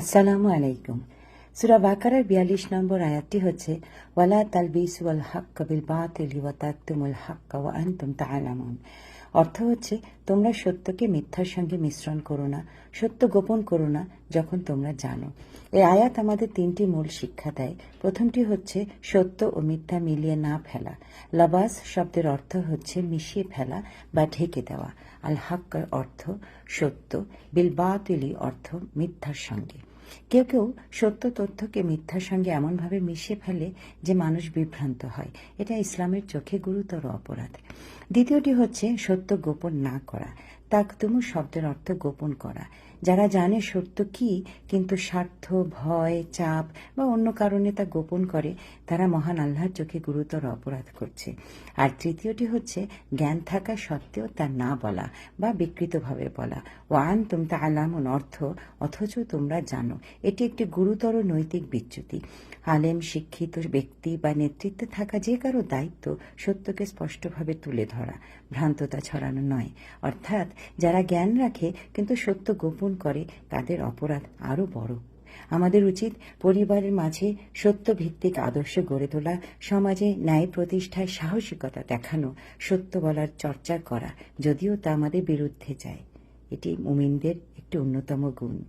আসসালামু আলাইকুম। সুরা বাকারের বিয়াল্লিশ নম্বর আয়াতটি হচ্ছে, ওয়ালা তালবিস আল হক বিল বাতিল ওয়া তাকতুমুল হক ওয়া আনতুম তাআলামুন। অর্থ হচ্ছে তোমরা সত্যকে মিথ্যার সঙ্গে মিশ্রণ করো না, সত্য গোপন করো না যখন তোমরা জানো। এই আয়াত আমাদের তিনটি মূল শিক্ষা দেয়। প্রথমটি হচ্ছে, সত্য ও মিথ্যা মিলিয়ে না ফেলা। লাবাস শব্দের অর্থ হচ্ছে মিশিয়ে ফেলা বা ঢেকে দেওয়া। আল হাক্কার অর্থ সত্য, বিল বাতিলি অর্থ মিথ্যার সঙ্গে। কেউ কেউ সত্য তথ্যকে মিথ্যার সঙ্গে এমনভাবে মিশিয়ে ফেলে যে মানুষ বিভ্রান্ত হয়। এটা ইসলামের চোখে গুরুতর অপরাধ। দ্বিতীয়টি হচ্ছে সত্য গোপন না করা। তাকতুমু শব্দের অর্থ গোপন করা। যারা জানে সত্য কি, কিন্তু স্বার্থ, ভয়, চাপ বা অন্য কারণে তা গোপন করে, তারা মহান আল্লাহর চোখে গুরুতর অপরাধ করছে। আর তৃতীয়টি হচ্ছে জ্ঞান থাকা সত্ত্বেও তা না বলা বা বিকৃতভাবে বলা। ওয়ান তুম তা আলামন অর্থ, অথচ তোমরা জানো, এটি একটি গুরুতর নৈতিক বিচ্যুতি। আলেম, শিক্ষিত ব্যক্তি বা নেতৃত্বে থাকা যে কারও দায়িত্ব সত্যকে স্পষ্টভাবে তুলে ধরা, ভ্রান্ততা ছড়ানো নয়। অর্থাৎ যারা জ্ঞান রাখে কিন্তু সত্য গোপন করে, তাদের অপরাধ আরও বড়। আমাদের উচিত পরিবারের মাঝে সত্য ভিত্তিক আদর্শ গড়ে তোলা, সমাজে ন্যায় প্রতিষ্ঠায় সাহসিকতা দেখানো, সত্য বলার চর্চা করা, যদিও তা আমাদের বিরুদ্ধে যায়। এটি মুমিনদের একটি অন্যতম গুণ।